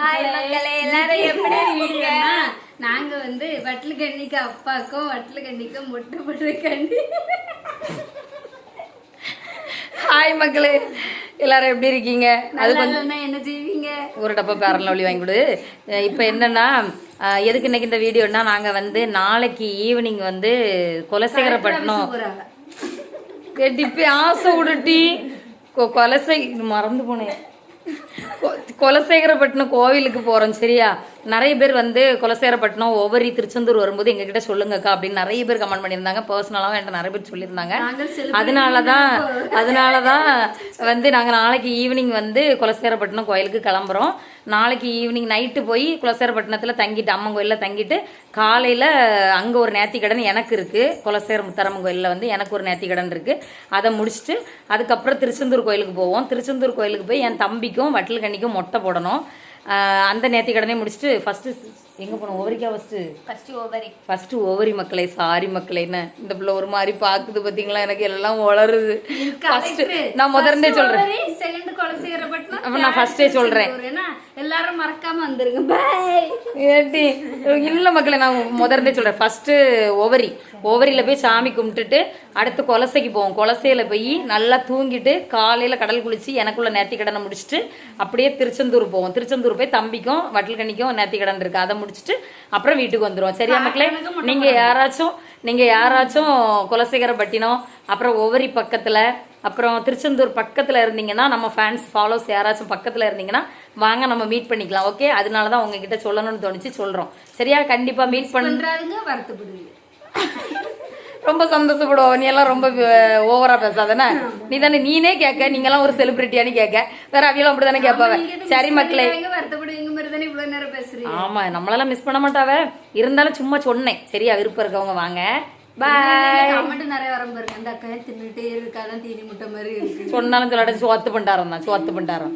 Hi மக்களே எல்லாரும் எப்படி இருக்கீங்க? நாங்க வந்து வட்டலு கண்ணிக்கு அப்பாக்கும் வட்டலு கண்ணிக்கும் மொட்டை போடுற கண்ணி ஹாய் மக்களே எல்லாரும் எப்படி இருக்கீங்க? அது கொஞ்சம் என்ன செய்வீங்க? ஒரு டப்பா பேரன் ஒளி வாங்கி கொடு. இப்போ என்னன்னா எதுக்கு இன்னைக்கு இந்த வீடியோனா நாங்கள் வந்து நாளைக்கு ஈவினிங் வந்து குலசேகரப்பட்டினம் கெட்டிப்பி ஆசை விடுட்டி கொ- கொலசை மறந்து போனேன். குலசேகரப்பட்டினம் கோவிலுக்கு போறோம் சரியா? நிறைய பேர் வந்து குலசேகரப்பட்டினம் ஒவ்வொரு திருச்செந்தூர் வரும்போது எங்ககிட்ட சொல்லுங்கக்கா அப்படின்னு நிறைய பேர் கமெண்ட் பண்ணியிருந்தாங்க. பர்சனலாகவும் என்கிட்ட நிறைய பேர் சொல்லியிருந்தாங்க. நாங்கள் அதனாலதான் அதனாலதான் வந்து நாங்க நாளைக்கு ஈவினிங் வந்து குலசேகரப்பட்டினம் கோயிலுக்கு கிளம்புறோம். நாளைக்கு ஈவினிங் நைட்டு போய் குலசேகரப்பட்டினத்துல தங்கிட்டு அம்மன் கோயில்ல தங்கிட்டு காலையில அங்க ஒரு நேர்த்திக்கடன் எனக்கு இருக்கு. குலசேகர முத்தரம்மன் கோயில்ல வந்து எனக்கு ஒரு நேர்த்திக்கடன் இருக்கு. அதை முடிச்சுட்டு அதுக்கப்புறம் திருச்செந்தூர் கோயிலுக்கு போவோம். திருச்செந்தூர் கோயிலுக்கு போய் என் தம்பிக்கும் வட்டல் கண்ணிக்கும் மொட்டை போடணும். அந்த நேர்த்திக்கடனை முடிச்சுட்டு ஃபர்ஸ்ட் எங்க போனோம்? ஓவரிக்கா first first ovary. First ovary மக்களே சாரி மக்களேன்னு இந்த பிள்ளை ஒரு மாதிரி பாக்குது பாத்தீங்களா? எனக்கு எல்லாம் வளருது ஃபர்ஸ்ட் நான் குலசேகரப்பட்டினம் அப்ப நான் ஃபர்ஸ்டே சொல்றேன். எல்லாரும் மறக்காம வந்துருங்க. பாய் ஏட்டி இல்ல மக்களே நான் முதல்ல சொல்றேன். ஃபர்ஸ்ட் ஓவரி ஓவரியில போய் சாமி கும்பிட்டுட்டு அடுத்து கொலசைக்கு போவோம். கொலசையில போய் நல்லா தூங்கிட்டு காலையில கடல் குளிச்சு எனக்குள்ள நேர்த்தி கடனை முடிச்சுட்டு அப்படியே திருச்செந்தூர் போவோம். திருச்செந்தூர் போய் தம்பிக்கும் வட்டல்கண்ணிக்கும் நேர்த்தி கடன் இருக்கு. அதை முடிச்சுட்டு அப்புறம் வீட்டுக்கு வந்துருவோம். சரியா மக்களே? நீங்க யாராச்சும் நீங்க யாராச்சும் குலசேகரப்பட்டினம் அப்புறம் ஒவ்வொரு பக்கத்துல அப்புறம் திருச்செந்தூர் பக்கத்துல இருந்தீங்கன்னா நம்ம ஃபேன்ஸ் ஃபாலோஸ் யாராச்சும் பக்கத்துல இருந்தீங்கன்னா வாங்க நம்ம மீட் பண்ணிக்கலாம் ஓகே அதனால தான் உங்ககிட்ட சொல்லணும்னு தோணுச்சு சொல்றோம். சரியா? கண்டிப்பா மீட் பண்ண வருத்தப்படுவீங்க. ரொம்ப சந்தோஷப்படுவோம் நீ எல்லாம் ரொம்ப ஓவரா பேசாதானே நீ தானே நீனே கேட்க நீங்க எல்லாம் ஒரு செலிபிரிட்டியானு கேட்க. வேற அவியெல்லாம் அப்படிதானே கேட்பாவ. சரி மக்களே. தானே ஆமா நம்மளெல்லாம் மிஸ் பண்ண மாட்டாவ. இருந்தாலும் சும்மா சொன்னேன். சரியா விருப்பம் இருக்கவங்க வாங்க. தீனி சொன்னாலும் சொல்லாட்ட சோத்து பண்டாரம் தான் சோத்து பண்டாரம்.